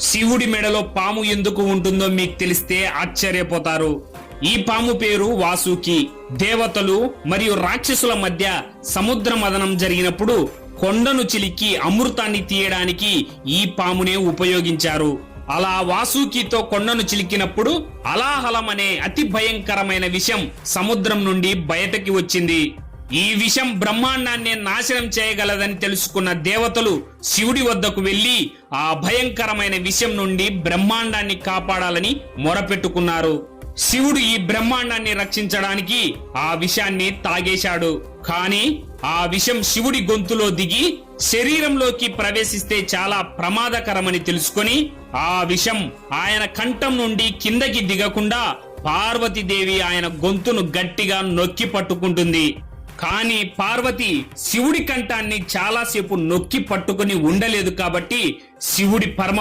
శివుడి మెడలో పాము ఎందుకు ఉంటుందో మీకు తెలిస్తే ఆశ్చర్యపోతారు. ఈ పాము పేరు వాసుకి. దేవతలు మరియు రాక్షసుల మధ్య సముద్ర మదనం జరిగినప్పుడు కొండను చిలికి అమృతాన్ని తీయడానికి ఈ పామునే ఉపయోగించారు. అలా వాసుకితో కొండను చిలికినప్పుడు అలాహలం అనే అతి భయంకరమైన విషం సముద్రం నుండి బయటకి వచ్చింది. ఈ విషం బ్రహ్మాండాన్ని నాశనం చేయగలదని తెలుసుకున్న దేవతలు శివుడి వద్దకు వెళ్ళి ఆ భయంకరమైన విషం నుండి బ్రహ్మాండాన్ని కాపాడాలని మొరపెట్టుకున్నారు. శివుడు ఈ బ్రహ్మాండాన్ని రక్షించడానికి ఆ విషాన్ని తాగేశాడు. కానీ ఆ విషం శివుడి గొంతులో దిగి శరీరంలోకి ప్రవేశిస్తే చాలా ప్రమాదకరమని తెలుసుకొని ఆ విషం ఆయన కంఠం నుండి కిందకి దిగకుండా పార్వతీదేవి ఆయన గొంతును గట్టిగా నొక్కి పట్టుకుంటుంది. కానీ పార్వతి శివుడి కంఠాన్ని చాలాసేపు నొక్కి పట్టుకుని ఉండలేదు కాబట్టి శివుడి పరమ